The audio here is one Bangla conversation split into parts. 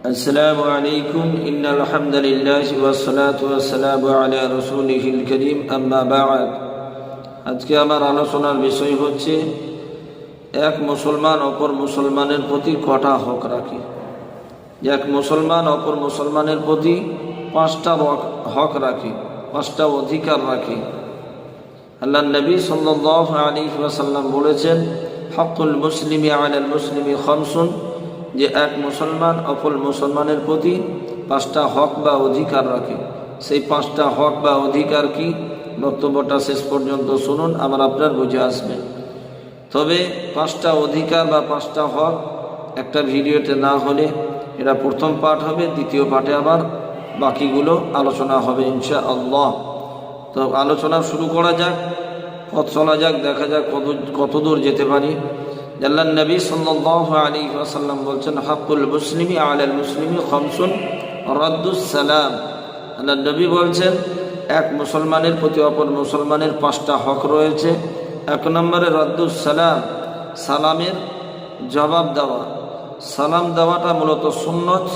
السلام عليكم إن الحمد لله والصلاة والسلام على رسوله الكريم أما بعد আজকে আমার আলোচনার বিষয় হচ্ছে এক মুসলমান অপর মুসলমানের প্রতি কটা হক রাখে এক মুসলমান অপর মুসলমানের প্রতি পাঁচটা রক- হক রাখে পাঁচটা অধিকার রাখে আল্লাহ নবী সাল্লাহ আলী ওয়াসাল্লাম বলেছেন হকুল মুসলিমি আলাল মুসলিমি খমসুন যে এক মুসলমান অপর মুসলমানের প্রতি পাঁচটা হক বা অধিকার রাখে। সেই পাঁচটা হক বা অধিকার কি? বক্তব্যটা শেষ পর্যন্ত শুনুন, আমার আপনার বুঝে আসবে। তবে পাঁচটা অধিকার বা পাঁচটা হক একটা ভিডিওতে না হলে এটা প্রথম পাঠ হবে, দ্বিতীয় পাঠে আবার বাকিগুলো আলোচনা হবে ইনশা আল্লাহ তো আলোচনা শুরু করা যাক, পথ চলা যাক, দেখা যাক কত কতদূর যেতে পারি। আল্লাহ নবী সাল্লাহ আলী আসাল্লাম বলছেন হাকুল মুসলিমি আলাল মুসলিমি খমসুন রদ্দুস সালাম। আল্লাহ নবী বলছেন, এক মুসলমানের প্রতি অপর মুসলমানের পাঁচটা হক রয়েছে। এক নম্বরে রদ্দুস সালাম, সালামের জবাব দেওয়া। সালাম দেওয়াটা মূলত সুন্নত।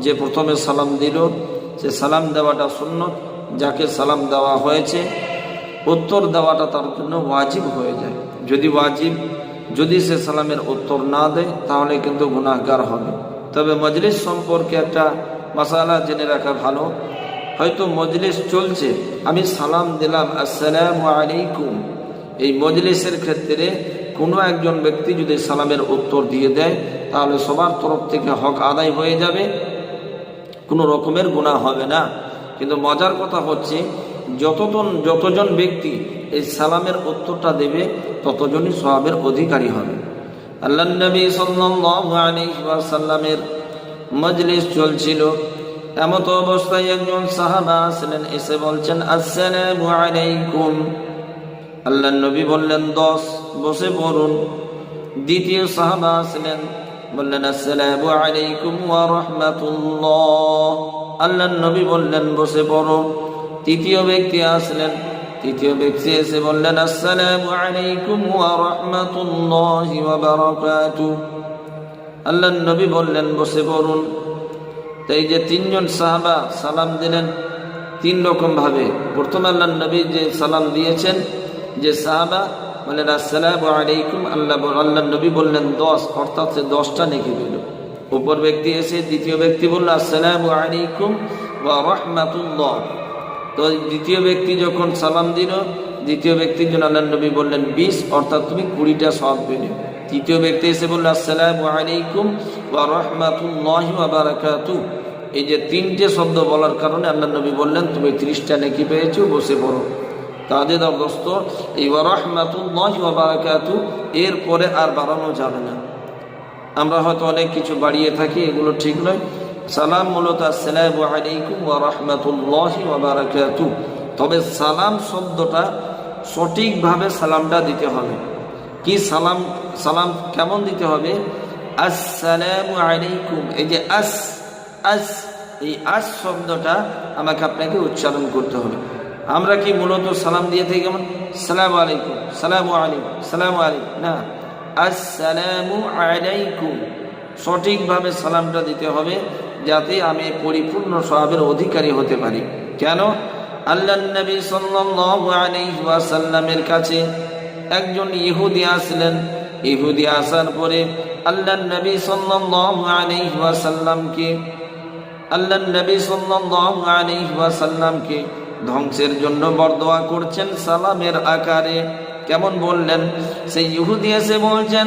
যে প্রথমে সালাম দিল, সে সালাম দেওয়াটা সুন্নত। যাকে সালাম দেওয়া হয়েছে, উত্তর দেওয়াটা তার জন্য ওয়াজিব হয়ে যায়। যদি ওয়াজিব যদি সে সালামের উত্তর না দেয়, তাহলে কিন্তু গুনাহগার হবে। তবে মজলিস সম্পর্কে একটা মশালা জেনে রাখা ভালো। হয়তো মজলিস চলছে। আমি সালাম দিলাম, আসসালামু আলাইকুম। এই মজলিসের ক্ষেত্রে কোনো একজন ব্যক্তি যদি সালামের উত্তর দিয়ে দেয়, তাহলে সবার তরফ থেকে হক আদায় হয়ে যাবে। কোনো রকমের গুণা হবে না। কিন্তু মজার কথা হচ্ছে যতজন যতজন ব্যক্তি এই সালামের উত্তরটা দেবে, ততজনই সবাবের অধিকারী হবে। আল্লাহ নবী ওয়াসাল্লামের মজলিস চলছিল। এমত অবস্থায় একজন সাহাবা আসলেন, এসে বলছেন, আসসালামু আলাইকুম। আল্লাহ নবী বললেন, দশ, বসে পড়ুন। দ্বিতীয় সাহাবা আসলেন, বললেন, আসসালামু আলাইকুম ওয়া রাহমাতুল্লাহ। আল্লাহ নবী বললেন, বসে পড়ো। তৃতীয় ব্যক্তি আসলেন। তৃতীয় ব্যক্তি এসে বললেন, আসসালামু আলাইকুম ওয়া রাহমাতুল্লাহি ওয়া বারাকাতুহু। আল্লাহ নবী বললেন, বসে পড়ুন। তাই যে তিনজন সাহাবা সালাম দিলেন তিন রকম ভাবে। প্রথম আল্লাহ নবী যে সালাম দিয়েছেন যে সাহাবা বললেন, আসসালামু আলাইকুম। আল্লাহ আল্লাহ নবী বললেন, দশ। অর্থাৎ সে দশটা নেকি পেল। উপর ব্যক্তি এসে দ্বিতীয় ব্যক্তি বলল, আসসালামু আলাইকুম ওয়া রাহমাতুল্লাহ। তো দ্বিতীয় ব্যক্তি যখন সালাম দিল, দ্বিতীয় ব্যক্তির জন্য আল্লাহ নবী বললেন, বিশ, অর্থাৎ তুমি কুড়িটা সব পেলে। তৃতীয় ব্যক্তি এসে বলল, আসসালামু আলাইকুম ওয়া রাহমাতুল্লাহি এই যে তিনটে শব্দ বলার কারণে আল্লাহ নবী বললেন, তুমি ত্রিশটা নেকি পেয়েছ, বসে পড়ো। তাদের দোস্ত এই রাহমাতুল্লাহি ওয়া বারাকাতুহু এরপরে আর বাড়ানো যাবে না। আমরা হয়তো অনেক কিছু বাড়িয়ে থাকি, এগুলো ঠিক নয়। সালাম মূলত আসসালামু আলাইকুম ওয়া রাহমাতুল্লাহি ওয়া বারাকাতুহু। তবে সালাম শব্দটা সঠিকভাবে সালামটা দিতে হবে। কি সালাম সালাম কেমন দিতে হবে? আসসালামু আলাইকুম, এই যে আস আস, এই আস শব্দটা আমাকে আপনাকে উচ্চারণ করতে হবে। আমরা কি মূলত সালাম দিয়ে থাকি কেমন? সালাম আলাইকুম সালাম আলাইকুম সালাম আলাইকুম, না। আসসালামু আলাইকুম, সঠিকভাবে সালামটা দিতে হবে। যাতে আমি পরিপূর্ণ স্বভাবের অধিকারী হতে পারি। কেন? আল্লাহ নবী ওয়াসাল্লামের কাছে একজন ইহুদি আসলেন। ইহুদি আসার পরে আল্লাহ নবী ওয়াসাল্লামকে আল্লাহ নবী ওয়াসাল্লামকে ধ্বংসের জন্য বরদোয়া করছেন সালামের আকারে। কেমন বললেন? সেই ইহুদি এসে বলছেন,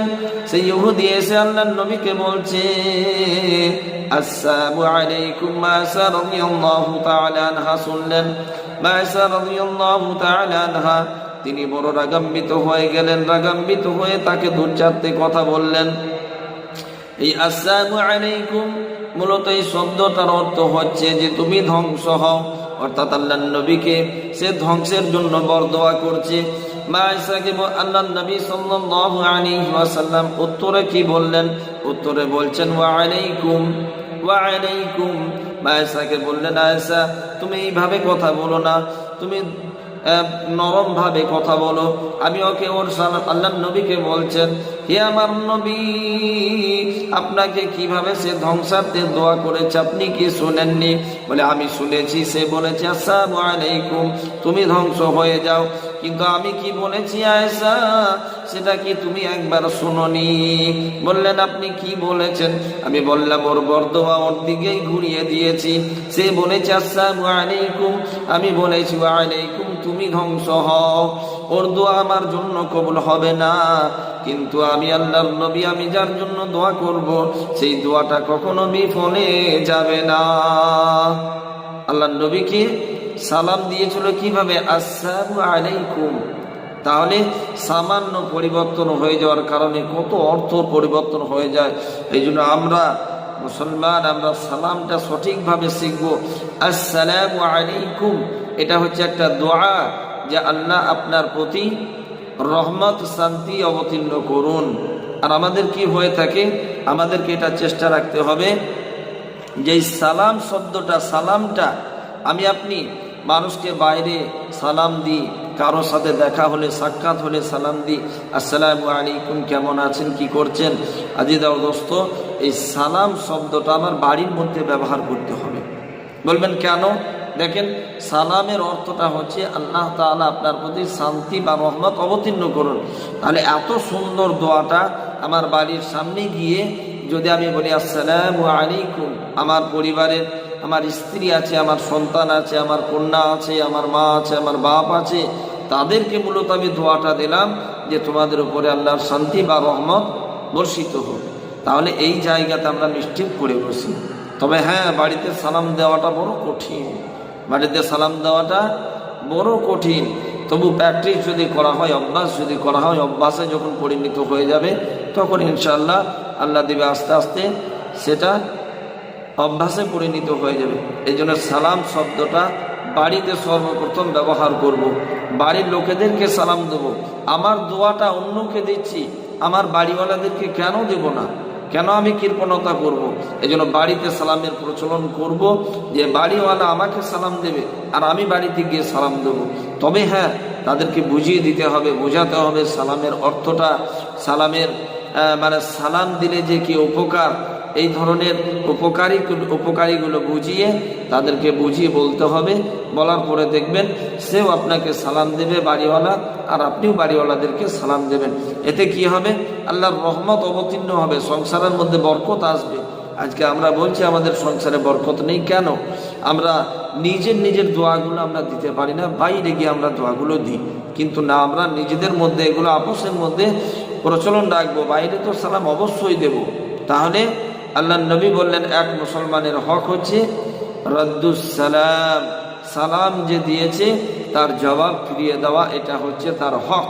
সেই ইহুদি এসে আল্লাহ নবীকে বলছে, আসসালামু আলাইকুম মাসা রাদিয়াল্লাহু তাআলা আনহা শুনলেন। মাসা রাদিয়াল্লাহু তাআলা আনহা, তিনি বড় রাগান্বিত হয়ে গেলেন রাগান্বিত হয়ে তাকে দু চারটে কথা বললেন। এই আসসালামু আলাইকুম মূলত এই শব্দটার অর্থ হচ্ছে যে তুমি ধ্বংস হও, অর্থাৎ আল্লাহ নবীকে সে ধ্বংসের জন্য বরদোয়া করছে। মা আল্লাহ নবী সাল্লাল্লাহু আলাইহি ওয়াসাল্লাম উত্তরে কি বললেন? উত্তরে বলছেন, ওয়া আলাইকুম ওয়া আলাইকুম। মা ইসাকে বললেন, আয়েশা, তুমি এইভাবে কথা বলো না। তুমি নরম ভাবে কথা বলো। আমি ওকে ওর আল্লাহ নবীকে বলছেন, হে আমার নবী, আপনাকে কীভাবে সে ধ্বংসার্থে দোয়া করেছে আপনি কি শুনেননি? বলে, আমি শুনেছি। সে বলেছে, আসসালামু আলাইকুম, তুমি ধ্বংস হয়ে যাও। কিন্তু আমি কি বলেছি, আয়েশা, সেটা কি তুমি একবার শুনোনি? বললেন, আপনি কি বলেছেন? আমি বললাম, ওর বর্দোয়া ওর দিকেই ঘুরিয়ে দিয়েছি। সে বলেছে, আসসালামু আলাইকুম। আমি বলেছি আলাইকুম তুমি ধ্বংস হও। ওর দোয়া আমার জন্য কবুল হবে না। কিন্তু আমি আল্লাহর নবী, আমি যার জন্য দোয়া করব, সেই দোয়াটা কখনো বিফলে যাবে না। আল্লাহর নবীকে সালাম দিয়েছিল কীভাবে? আসসালামু আলাইকুম। তাহলে সামান্য পরিবর্তন হয়ে যাওয়ার কারণে কত অর্থ পরিবর্তন হয়ে যায়। এই জন্য আমরা মুসলমান, আমরা সালামটা সঠিকভাবে শিখব। আসসালামু আলাইকুম, এটা হচ্ছে একটা দোয়া যে আল্লাহ আপনার প্রতি রহমত শান্তি অবতীর্ণ করুন। আর আমাদের কি হয়ে থাকে? আমাদেরকে এটা চেষ্টা রাখতে হবে যে সালাম শব্দটা, সালামটা আমি আপনি মানুষকে বাইরে সালাম দিই, কারোর সাথে দেখা হলে, সাক্ষাৎ হলে সালাম দিই। আসসালামু আলাইকুম, কেমন আছেন, কি করছেন? আজিদাও দোস্ত, এই সালাম শব্দটা আমার বাড়ির মধ্যে ব্যবহার করতে হবে। বলবেন, কেন? দেখেন, সালামের অর্থটা হচ্ছে আল্লাহ তাআলা আপনার প্রতি শান্তি বা রহমত অবতীর্ণ করুন। তাহলে এত সুন্দর দোয়াটা আমার বাড়ির সামনে গিয়ে যদি আমি বলি, আসসালামু আলাইকুম, আমার পরিবারের, আমার স্ত্রী আছে, আমার সন্তান আছে, আমার কন্যা আছে, আমার মা আছে, আমার বাপ আছে, তাদেরকে মূলত আমি দোয়াটা দিলাম যে তোমাদের উপরে আল্লাহর শান্তি বা রহমত বর্ষিত হোক। তাহলে এই জায়গাতে আমরা নিশ্চিত করে বসি। তবে হ্যাঁ বাড়িতে সালাম দেওয়াটা বড় কঠিন। বাড়িতে সালাম দেওয়াটা বড় কঠিন। তবু প্র্যাকটিস যদি করা হয়, অভ্যাস যদি করা হয়, অভ্যাসে যখন পরিণত হয়ে যাবে, তখন ইনশাল্লাহ আল্লাহ দেবে আস্তে আস্তে সেটা অভ্যাসে পরিণত হয়ে যাবে। এই জন্য সালাম শব্দটা বাড়িতে সর্বপ্রথম ব্যবহার করব। বাড়ির লোকেদেরকে সালাম দেব। আমার দোয়াটা অন্যকে দিচ্ছি, আমার বাড়িওয়ালাদেরকে কেন দেব না? কেন আমি কৃপণতা করব। এই জন্য বাড়িতে সালামের প্রচলন করব যে বাড়িওয়ালা আমাকে সালাম দেবে, আর আমি বাড়িতে গিয়ে সালাম দেব তবে হ্যাঁ তাদেরকে বুঝিয়ে দিতে হবে, বোঝাতে হবে সালামের অর্থটা সালামের মানে সালাম দিলে যে কি উপকার এই ধরনের উপকারী উপকারীগুলো বুঝিয়ে তাদেরকে বুঝিয়ে বলতে হবে। বলার পরে দেখবেন সেও আপনাকে সালাম দেবে বাড়িওয়ালা আর আপনিও বাড়িওয়ালাদেরকে সালাম দেবেন। এতে কি হবে? আল্লাহর রহমত অবতীর্ণ হবে, সংসারের মধ্যে বরকত আসবে। আজকে আমরা বলছি আমাদের সংসারে বরকত নেই কেন? আমরা নিজের নিজের দোয়াগুলো আমরা দিতে পারি না, বাইরে গিয়ে আমরা দোয়াগুলো দিই। কিন্তু না, আমরা নিজেদের মধ্যে, এগুলো আপোষের মধ্যে প্রচলন রাখব, বাইরে তো সালাম অবশ্যই দেব। তাহলে আল্লাহ নবী বললেন, এক মুসলমানের হক হচ্ছে সালাম। সালাম যে দিয়েছে, তার জবাব ফিরিয়ে দেওয়া, এটা হচ্ছে তার হক।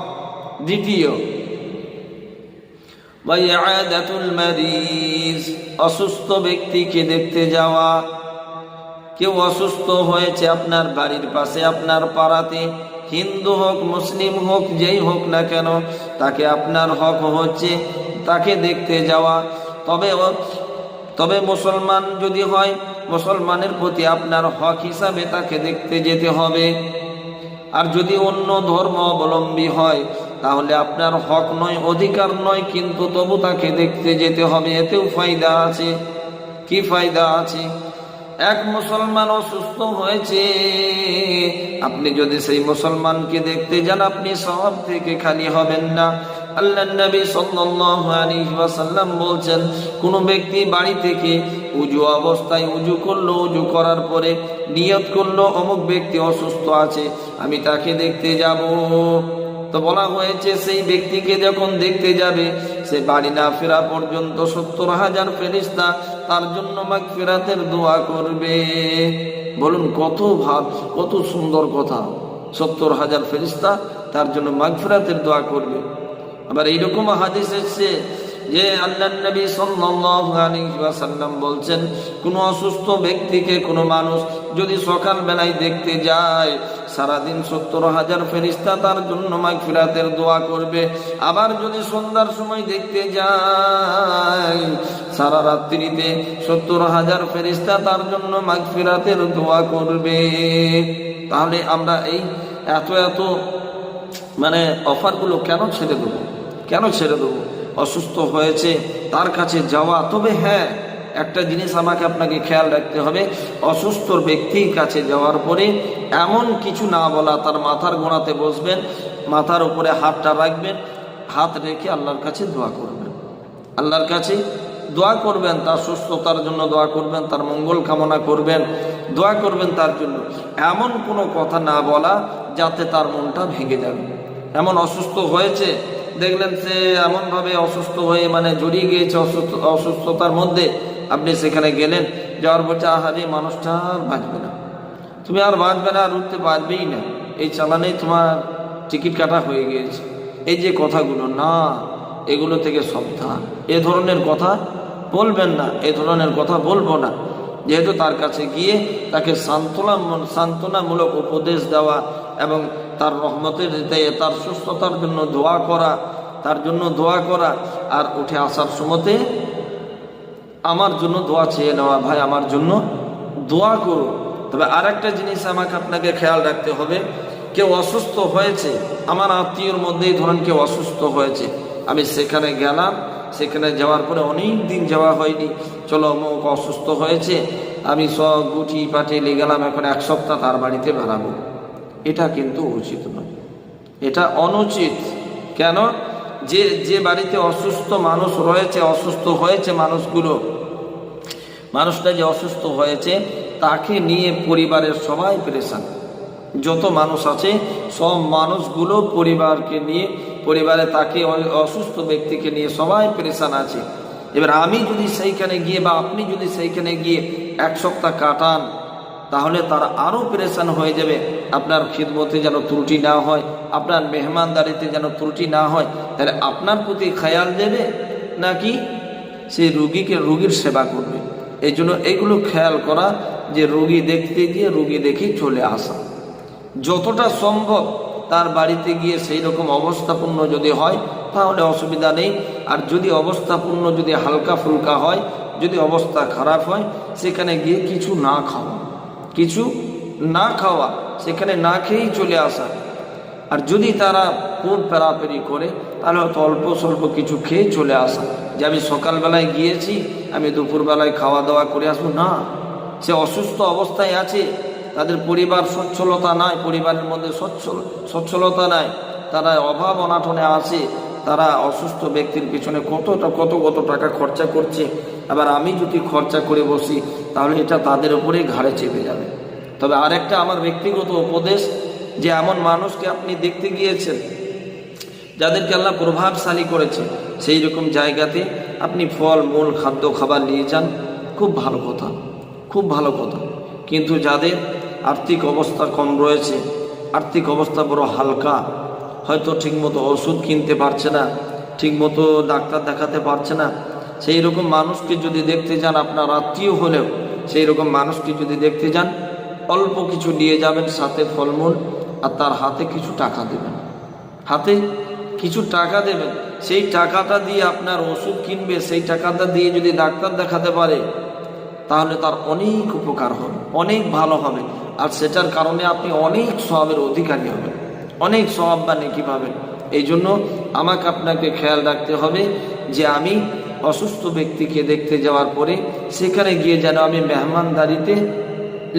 দ্বিতীয় অসুস্থ ব্যক্তিকে দেখতে যাওয়া। কেউ অসুস্থ হয়েছে আপনার বাড়ির পাশে, আপনার পাড়াতে, হিন্দু হোক, মুসলিম হোক, যেই হোক না কেন, তাকে আপনার হক হচ্ছে তাকে দেখতে যাওয়া। তবে তবে মুসলমান যদি হয়, মুসলমানের প্রতি আপনার হক হিসাবে তাকে দেখতে যেতে হবে। আর যদি অন্য ধর্ম অবলম্বী হয়, তাহলে আপনার হক নয়, অধিকার নয়, কিন্তু তবু তাকে দেখতে যেতে হবে। এতেও ফায়দা আছে। কি ফায়দা আছে? এক মুসলমান অসুস্থ হয়েছে, আপনি যদি সেই মুসলমানকে দেখতে যান, আপনি সব থেকে খালি হবেন না। আল্লাহ সাল্লাল্লাহু আলাইহি ওয়াসাল্লাম বলছেন, কোন ব্যক্তি বাড়ি থেকে উজু অবস্থায় উজু করল, উজু করার পরে নিয়ত করল, অমুক ব্যক্তি অসুস্থ আছে, আমি তাকে দেখতে যাব। তো বলা হয়েছে, সেই ব্যক্তিকে যখন দেখতে যাবে, সে বাড়ি না ফেরা পর্যন্ত সত্তর হাজার ফেরিস্তা তার জন্য মাগ ফেরাতের দোয়া করবে। বলুন, কত ভাব, কত সুন্দর কথা। সত্তর হাজার ফেরিস্তা তার জন্য মাগ ফেরাতের দোয়া করবে। আবার এইরকম হাদিস এসছে যে আল্লাহ নবী আলাইহি বলছেন, কোন অসুস্থ ব্যক্তিকে কোনো মানুষ যদি সকাল বেলায় দেখতে যায়, সারাদিন সত্তর হাজার ফেরিস্তা তার জন্য মাগফিরাতের দোয়া করবে। আবার যদি সন্ধ্যার সময় দেখতে যায়, সারা রাত্রিতে সত্তর হাজার ফেরিস্তা তার জন্য মাগফিরাতের দোয়া করবে। তাহলে আমরা এই এত এত মানে অফারগুলো কেন ছেড়ে দেবো? কেন ছেড়ে দেবো? অসুস্থ হয়েছে, তার কাছে যাওয়া। তবে হ্যাঁ একটা জিনিস আমাকে আপনাকে খেয়াল রাখতে হবে। অসুস্থ ব্যক্তির কাছে যাওয়ার পরে এমন কিছু না বলা, তার মাথার গোড়াতে বসবেন, মাথার উপরে হাতটা রাখবেন, হাত রেখে আল্লাহর কাছে দোয়া করবেন। আল্লাহর কাছে দোয়া করবেন, তার সুস্থতার জন্য দোয়া করবেন, তার মঙ্গল কামনা করবেন, দোয়া করবেন তার জন্য। এমন কোনো কথা না বলা, যাতে তার মনটা ভেঙে যাবে। এমন অসুস্থ হয়েছে দেখলেন সে এমনভাবে অসুস্থ হয়ে মানে জড়িয়ে গিয়েছে অসুস্থ, অসুস্থতার মধ্যে আপনি সেখানে গেলেন, যাওয়ার বলছে আহারে মানুষটা আর বাঁচবে না। তুমি আর বাঁচবে না, আর উঠতে পারবেই না। এই চালানেই তোমার টিকিট কাটা হয়ে গিয়েছে। এই যে কথাগুলো, না, এগুলো থেকে সাবধান। এ ধরনের কথা বলবেন না, এ ধরনের কথা বলব না। যেহেতু তার কাছে গিয়ে তাকে সান্ত্বনা, সান্ত্বনামূলক উপদেশ দেওয়া এবং তার রহমতের তার সুস্থতার জন্য দোয়া করা, তার জন্য দোয়া করা আর উঠে আসার সময়তে আমার জন্য দোয়া চেয়ে নেওয়া, ভাই, আমার জন্য দোয়া করো। তবে আর একটা জিনিস আমাকে আপনাকে খেয়াল রাখতে হবে, কেউ অসুস্থ হয়েছে, আমার আত্মীয়র মধ্যেই ধরেন কেউ অসুস্থ হয়েছে, আমি সেখানে গেলাম, সেখানে যাওয়ার পরে অনেক দিন যাওয়া হয়নি, চলো অমুক অসুস্থ হয়েছে, আমি সব গুটি পাটিয়ে গেলাম, এখন এক সপ্তাহ তার বাড়িতে বেড়াবো। এটা কিন্তু উচিত নয়। এটা অনুচিত। কেন? যে যে বাড়িতে অসুস্থ মানুষ রয়েছে, অসুস্থ হয়েছে মানুষগুলো, মানুষটা যে অসুস্থ হয়েছে, তাকে নিয়ে পরিবারের সবাই পরেশান। যত মানুষ আছে, সব মানুষগুলো পরিবারকে নিয়ে, পরিবারে তাকে অসুস্থ ব্যক্তিকে নিয়ে সবাই পরেশান আছে। এবার আমি যদি সেইখানে গিয়ে বা আপনি যদি সেইখানে গিয়ে এক সপ্তাহ কাটান তাহলে তারা আরও পরেশান হয়ে যাবে। আপনার খিদমতে যেন ত্রুটি না হয়, আপনার মেহমানদারিতে যেন ত্রুটি না হয়, তাহলে আপনার প্রতি খেয়াল দেবে নাকি সেই রুগীকে রুগীর সেবা করবে? এই জন্য এগুলো খেয়াল করা যে রুগী দেখতে গিয়ে রুগী দেখে চলে আসা। যতটা সম্ভব তার বাড়িতে গিয়ে সেই রকম অবস্থাপূর্ণ যদি হয়, তাহলে অসুবিধা নেই। আর যদি অবস্থাপূর্ণ যদি হালকা ফুলকা হয়, যদি অবস্থা খারাপ হয়, সেখানে গিয়ে কিছু না খাওয়া। কিছু না খাওয়া, সেখানে না খেয়েই চলে আসা। আর যদি তারা খুব পেরাপেরি করে, তাহলে হয়তো অল্প স্বল্প কিছু খেয়ে চলে আসা। যে আমি সকালবেলায় গিয়েছি, আমি দুপুরবেলায় খাওয়া দাওয়া করে আসব, না। সে অসুস্থ অবস্থায় আছে, তাদের পরিবার সচ্ছলতা নাই, পরিবারের মধ্যে সচ্ছল, সচ্ছলতা নাই, তারা অভাব অনাটনে আছে তারা অসুস্থ ব্যক্তির পিছনে কতটা, কত কত টাকা খরচা করছে, আবার আমি যদি খরচা করে বসি, তাহলে এটা তাদের উপরেই ঘাড়ে চেপে যাবে। তবে আরেকটা আমার ব্যক্তিগত উপদেশ, যে এমন মানুষকে আপনি দেখতে গিয়েছেন, যাদেরকে আল্লাহ প্রভাবশালী করেছে, সেই রকম জায়গাতে আপনি ফল, মূল, খাদ্য, খাবার নিয়ে যান, খুব ভালো কথা, খুব ভালো কথা। কিন্তু যাদের আর্থিক অবস্থা কম রয়েছে, আর্থিক অবস্থা বড় হালকা হয়তো ঠিকমতো ওষুধ কিনতে পারছে না, ঠিকমতো ডাক্তার দেখাতে পারছে না। সেই রকম মানুষকে যদি দেখতে যান, আপনার আত্মীয় হলেও, সেই রকম মানুষকে যদি দেখতে যান, অল্প কিছু নিয়ে যাবেন, সাথে ফলমূল, আর তার হাতে কিছু টাকা দেবেন। হাতে কিছু টাকা দেবেন, সেই টাকাটা দিয়ে আপনার ওষুধ কিনবে, সেই টাকাটা দিয়ে যদি ডাক্তার দেখাতে পারে, তাহলে তার অনেক উপকার হবে, অনেক ভালো হবে। আর সেটার কারণে আপনি অনেক সবের অধিকারী হবেন। অনেক সব বা নেকি পাবেন। এই জন্য আমাকে আপনাকে খেয়াল রাখতে হবে যে আমি অসুস্থ ব্যক্তিকে দেখতে যাওয়ার পরে সেখানে গিয়ে যেন আমি মেহমানদারিতে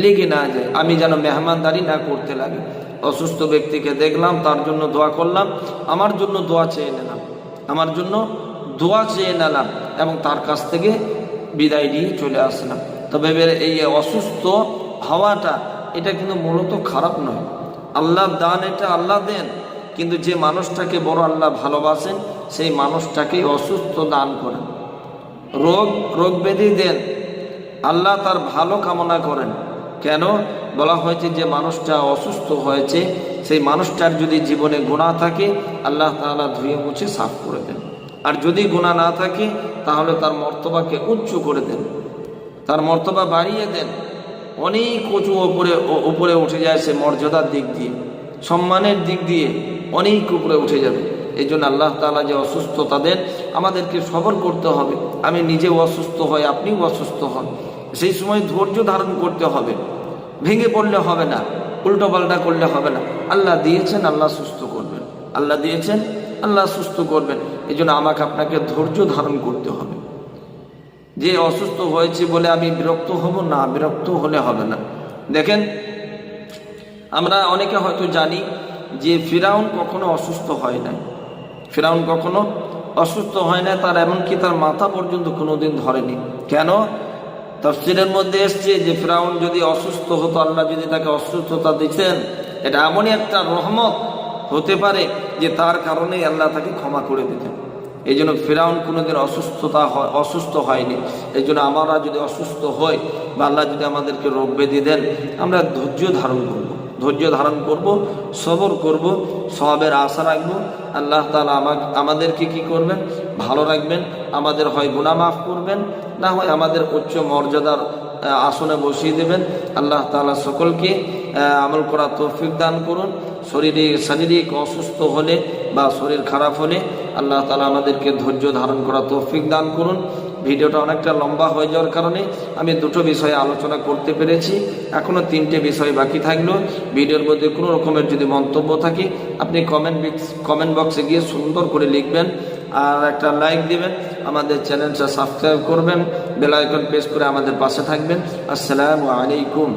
লেগে না যাই। আমি যেন মেহমানদারি না করতে লাগে। অসুস্থ ব্যক্তিকে দেখলাম, তার জন্য দোয়া করলাম, আমার জন্য দোয়া চেয়ে নিলাম। আমার জন্য দোয়া চেয়ে নিলাম এবং তার কাছ থেকে বিদায় নিয়ে চলে আসলাম। তবে এই অসুস্থ হওয়াটা, এটা কিন্তু মূলত খারাপ নয়। আল্লাহর দান এটা আল্লাহ দেন। কিন্তু যে মানুষটাকে বড় আল্লাহ ভালোবাসেন, সেই মানুষটাকে অসুস্থ দান করেন। রোগ রোগ ব্যাধি দেন। আল্লাহ তার ভালো কামনা করেন। কেন? বলা হয়েছে যে মানুষটা অসুস্থ হয়েছে, সেই মানুষটার যদি জীবনে গুণা থাকে, আল্লাহ তালা ধুয়ে মুছে সাফ করে দেন। আর যদি গুণা না থাকে, তাহলে তার মর্তবাকে উচ্চ করে দেন। তার মর্তবা বাড়িয়ে দেন। অনেক উঁচু ওপরে উপরে উঠে যায় সে মর্যাদার দিক দিয়ে, সম্মানের দিক দিয়ে অনেক উপরে উঠে যাবে। এই জন্য আল্লাহ তালা যে অসুস্থতা দেন আমাদেরকে সবর করতে হবে। আমি নিজেও অসুস্থ হই, আপনিও অসুস্থ হন। সেই সময় ধৈর্য ধারণ করতে হবে। ভেঙে পড়লে হবে না, উল্টো পাল্টা করলে হবে না। আল্লাহ দিয়েছেন, আল্লাহ সুস্থ করবেন। আল্লাহ দিয়েছেন, আল্লাহ সুস্থ করবেন। এই জন্য আমাকে আপনাকে ধৈর্য ধারণ করতে হবে। যে অসুস্থ হয়েছে বলে আমি বিরক্ত হব, না, বিরক্ত হলে হবে না। দেখেন, আমরা অনেকে হয়তো জানি যে ফিরাউন কখনো অসুস্থ হয় না ফিরাউন কখনো অসুস্থ হয় না তার এমনকি তার মাথা পর্যন্ত কোনোদিন ধরেনি। কেন? তফসিলের মধ্যে এসছে যে ফিরাউন যদি অসুস্থ হতো, আল্লাহ যদি তাকে অসুস্থতা দিতেন, এটা এমনই একটা রহমত হতে পারে যে তার কারণেই আল্লাহ তাকে ক্ষমা করে দিতেন। এই জন্য ফেরাউন কোনোদিন অসুস্থতা হয় অসুস্থ হয়নি। এই জন্য আমরা যদি অসুস্থ হই বা আল্লাহ যদি আমাদেরকে রোগ ব্যাধি দেন, আমরা ধৈর্য ধারণ করব। ধৈর্য ধারণ করব, সবর করব সবের আশা রাখব। আল্লাহ তালা আমাকে আমাদেরকে কি করবেন? ভালো রাখবেন, আমাদের হয় গুণা মাফ করবেন, না হয় আমাদের উচ্চ মর্যাদার আসনে বসিয়ে দেবেন। আল্লাহ তাআলা সকলকে আমল করা তৌফিক দান করুন। শরীরে শারীরিক অসুস্থ হলে বা শরীর খারাপ হলে আল্লাহ তালা আমাদেরকে ধৈর্য ধারণ করা তৌফিক দান করুন। ভিডিওটা অনেকটা লম্বা হয়ে যাওয়ার কারণে আমি দুটো বিষয়ে আলোচনা করতে পেরেছি। এখনও তিনটে বিষয় বাকি থাকল। ভিডিওর মধ্যে কোনো রকমের যদি মন্তব্য থাকে, আপনি কমেন্ট কমেন্ট বক্সে গিয়ে সুন্দর করে লিখবেন আর একটা লাইক দিবেন। আমাদের চ্যানেলটা সাবস্ক্রাইব করবেন। বেল আইকন প্রেস করে আমাদের পাশে থাকবেন। আসসালামু আলাইকুম।